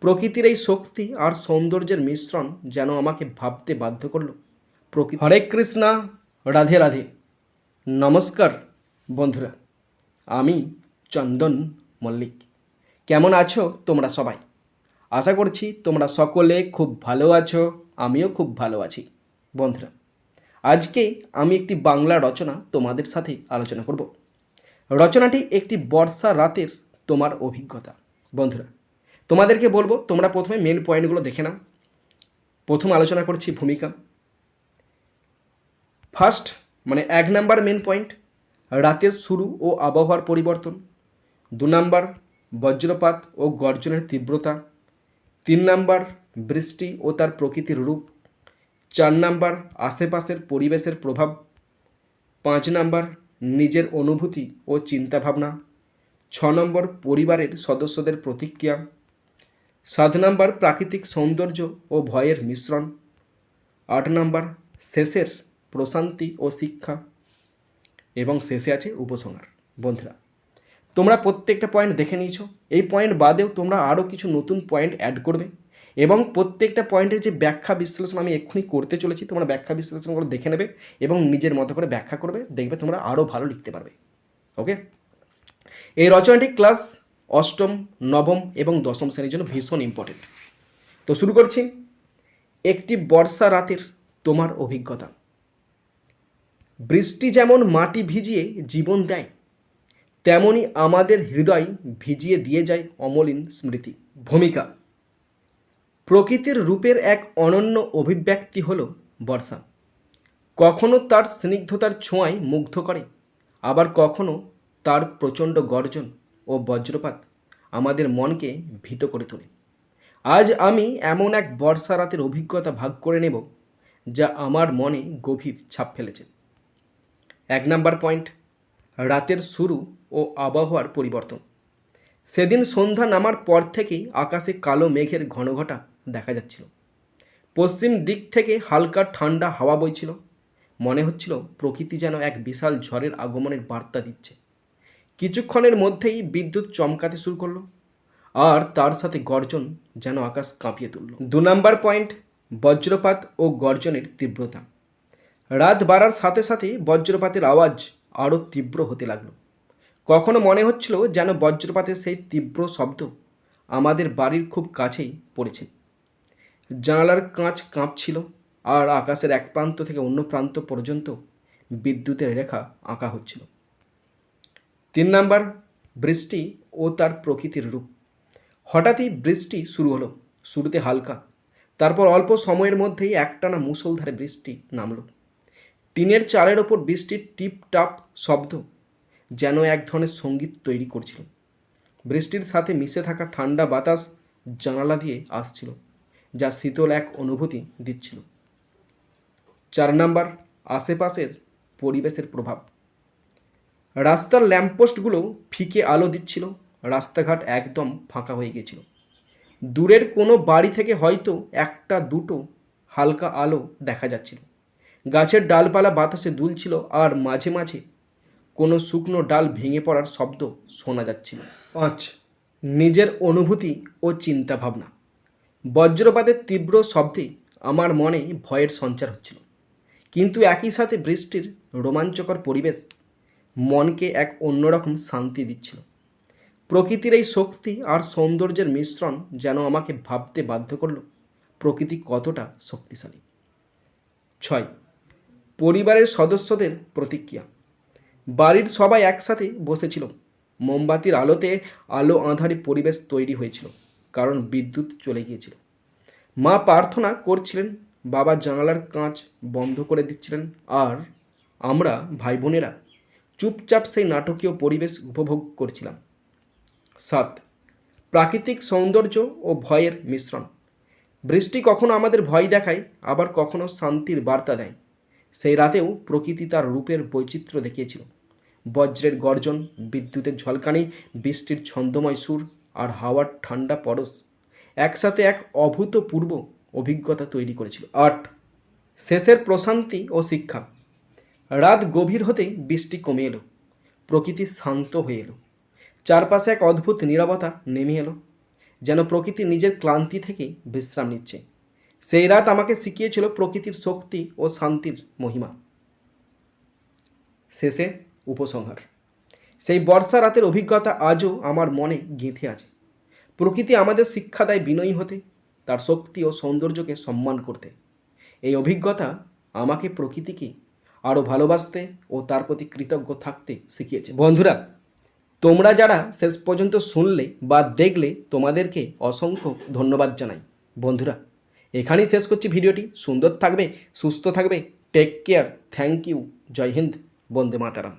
প্রকৃতির এই শক্তি আর সৌন্দর্যের মিশ্রণ যেন আমাকে ভাবতে বাধ্য করল। প্রকৃতি হরে কৃষ্ণা, রাধে রাধে। নমস্কার, বন্ধুরা। আমি চন্দন মল্লিক। কেমন আছো তোমরা সবাই? আশা করছি তোমরা সকলে খুব ভালো আছো, আমিও খুব ভালো আছি। বন্ধুরা, আজকে আমি একটি বাংলা রচনা তোমাদের সাথে আলোচনা করব। রচনাটি একটি বর্ষা রাতের তোমার অভিজ্ঞতা। বন্ধুরা তোমাদেরকে বলব, তোমরা প্রথমে মেন পয়েন্টগুলো দেখে নাও। প্রথম আলোচনা করছি ভূমিকা। ফার্স্ট মানে এক নাম্বার মেন পয়েন্ট রাতের শুরু ও আবহাওয়ার পরিবর্তন। দু নাম্বার, বজ্রপাত ও গর্জনের তীব্রতা। তিন নাম্বার, বৃষ্টি ও তার প্রকৃতির রূপ। চার নাম্বার, আশেপাশের পরিবেশের প্রভাব। পাঁচ নাম্বার, নিজের অনুভূতি ও চিন্তাভাবনা। ছ নম্বর, পরিবারের সদস্যদের প্রতিক্রিয়া। সাত নাম্বার প্রাকৃতিক সৌন্দর্য ও ভয়ের মিশ্রণ। আট নাম্বার শেষের প্রশান্তি ও শিক্ষা। এবং শেষে আছে উপসংহার। বন্ধুরা, তোমরা প্রত্যেকটা পয়েন্ট দেখে নিয়েছো। এই পয়েন্ট বাদেও তোমরা আরও কিছু নতুন পয়েন্ট অ্যাড করবে। এবং প্রত্যেকটা পয়েন্টের যে ব্যাখ্যা বিশ্লেষণ আমি এক্ষুনি করতে চলেছি, তোমরা ব্যাখ্যা বিশ্লেষণগুলো দেখে নেবে এবং নিজের মতো করে ব্যাখ্যা করবে। দেখবে তোমরা আরও ভালো লিখতে পারবে। ওকে এই রচনাটি ক্লাস অষ্টম, নবম এবং দশম শ্রেণির জন্য ভীষণ ইম্পর্টেন্ট তো শুরু করছি। একটি বর্ষা রাতের তোমার অভিজ্ঞতা। বৃষ্টি যেমন মাটি ভিজিয়ে জীবন দেয়, তেমনি আমাদের হৃদয় ভিজিয়ে দিয়ে যায় অমলিন স্মৃতি, ভূমিকা। প্রকৃতির রূপের এক অনন্য অভিব্যক্তি হল বর্ষা। কখনো তার স্নিগ্ধতার ছোঁয়ায় মুগ্ধ করে, আবার কখনো তার প্রচণ্ড গর্জন। ও বজ্রপাত আমাদের মনকে ভীত করে তোলে। আজ আমি এমন এক বর্ষা রাতের অভিজ্ঞতা ভাগ করে নেব, যা আমার মনে গভীর ছাপ ফেলেছে। এক নাম্বার পয়েন্ট, রাতের শুরু ও আবহাওয়ার পরিবর্তন। সেদিন সন্ধ্যা নামার পর থেকেই আকাশে কালো মেঘের ঘনঘটা দেখা যাচ্ছিল। পশ্চিম দিক থেকে হালকা ঠান্ডা হাওয়া বইছিল। মনে হচ্ছিল প্রকৃতি যেন এক বিশাল ঝড়ের আগমনের বার্তা দিচ্ছে। কিছুক্ষণের মধ্যেই বিদ্যুৎ চমকাতে শুরু করল, আর তার সাথে গর্জন যেন আকাশ কাঁপিয়ে তুলল। দু নম্বর পয়েন্ট, বজ্রপাত ও গর্জনের তীব্রতা। রাত বাড়ার সাথে সাথে বজ্রপাতের আওয়াজ আরও তীব্র হতে লাগল। কখনো মনে হচ্ছিল যেন বজ্রপাতের সেই তীব্র শব্দ আমাদের বাড়ির খুব কাছেই পড়েছে। জানালার কাঁচ কাঁপছিল, আর আকাশের এক প্রান্ত থেকে অন্য প্রান্ত পর্যন্ত বিদ্যুতের রেখা আঁকা হচ্ছিল। তিন নাম্বার, বৃষ্টি ও তার প্রকৃতির রূপ। হঠাৎই বৃষ্টি শুরু হলো, শুরুতে হালকা। তারপর অল্প সময়ের মধ্যেই একটানা মুষলধারে বৃষ্টি নামলো। টিনের চালের ওপর বৃষ্টির টিপ টাপ শব্দ যেন এক ধরনের সংগীত তৈরি করছিল। বৃষ্টির সাথে মিশে থাকা ঠান্ডা বাতাস জানালা দিয়ে আসছিল, যা শীতল এক অনুভূতি দিচ্ছিল। চার নাম্বার, আশেপাশের পরিবেশের প্রভাব। রাস্তার ল্যাম্পপোস্টগুলো ফিকে আলো দিচ্ছিল, রাস্তাঘাট একদম ফাঁকা হয়ে গিয়েছিল দূরের কোনো বাড়ি থেকে হয়তো একটা দুটো হালকা আলো দেখা যাচ্ছিল। গাছের ডালপালা বাতাসে দুলছিল আর মাঝে মাঝে কোনো শুকনো ডাল ভেঙে পড়ার শব্দ শোনা যাচ্ছিল। পাঁচ, নিজের অনুভূতি ও চিন্তা ভাবনা বজ্রপাতের তীব্র শব্দে আমার মনে ভয়ের সঞ্চার হচ্ছিল। কিন্তু একই সাথে বৃষ্টির রোমাঞ্চকর পরিবেশ মনকে এক অন্যরকম শান্তি দিচ্ছিল। প্রকৃতির এই শক্তি আর সৌন্দর্যের মিশ্রণ যেন আমাকে ভাবতে বাধ্য করল, প্রকৃতি কতটা শক্তিশালী। ছয়, পরিবারের সদস্যদের প্রতিক্রিয়া। বাড়ির সবাই একসাথে বসেছিল। মোমবাতির আলোতে আলো আঁধারি পরিবেশ তৈরি হয়েছিল, কারণ বিদ্যুৎ চলে গিয়েছিল। মা প্রার্থনা করছিলেন, বাবা জানালার কাঁচ বন্ধ করে দিচ্ছিলেন, আর আমরা ভাই বোনেরা চুপচাপ সেই নাটকীয় পরিবেশ উপভোগ করছিলাম। সাত, প্রাকৃতিক সৌন্দর্য ও ভয়ের মিশ্রণ। বৃষ্টি কখনো আমাদের ভয় দেখায়, আবার কখনো শান্তির বার্তা দেয়। সেই রাতেও প্রকৃতি তার রূপের বৈচিত্র্য দেখিয়েছিল। বজ্রের গর্জন, বিদ্যুতের ঝলকানি, বৃষ্টির ছন্দময় সুর আর হাওয়ার ঠান্ডা পরশ একসাথে এক অভূতপূর্ব অভিজ্ঞতা তৈরি করেছিল। আট, শেষের প্রশান্তি ও শিক্ষা। রাত গভীর হতেই বৃষ্টি কমে এলো। প্রকৃতি শান্ত হয়ে এলো। চারপাশে এক অদ্ভুত নীরবতা নেমে এলো, যেন প্রকৃতি নিজের ক্লান্তি থেকে বিশ্রাম নিচ্ছে। সেই রাত আমাকে শিখিয়েছিল প্রকৃতির শক্তি ও শান্তির মহিমা। শেষে উপসংহার। সেই বর্ষা রাতের অভিজ্ঞতা আজও আমার মনে গেঁথে আছে। প্রকৃতি আমাদের শিক্ষা দেয় বিনয়ী হতে, তার শক্তি ও সৌন্দর্যকে সম্মান করতে। এই অভিজ্ঞতা আমাকে প্রকৃতিকে আরও ভালোবাসতে ও তার প্রতি কৃতজ্ঞ থাকতে শিখিয়েছে। বন্ধুরা, তোমরা যারা শেষ পর্যন্ত শুনলে বা দেখলে তোমাদেরকে অসংখ্য ধন্যবাদ জানাই। বন্ধুরা, এখানেই শেষ করছি ভিডিওটি। সুন্দর থাকবে, সুস্থ থাকবে। Take care thank you Jai Hind. Vande Mataram.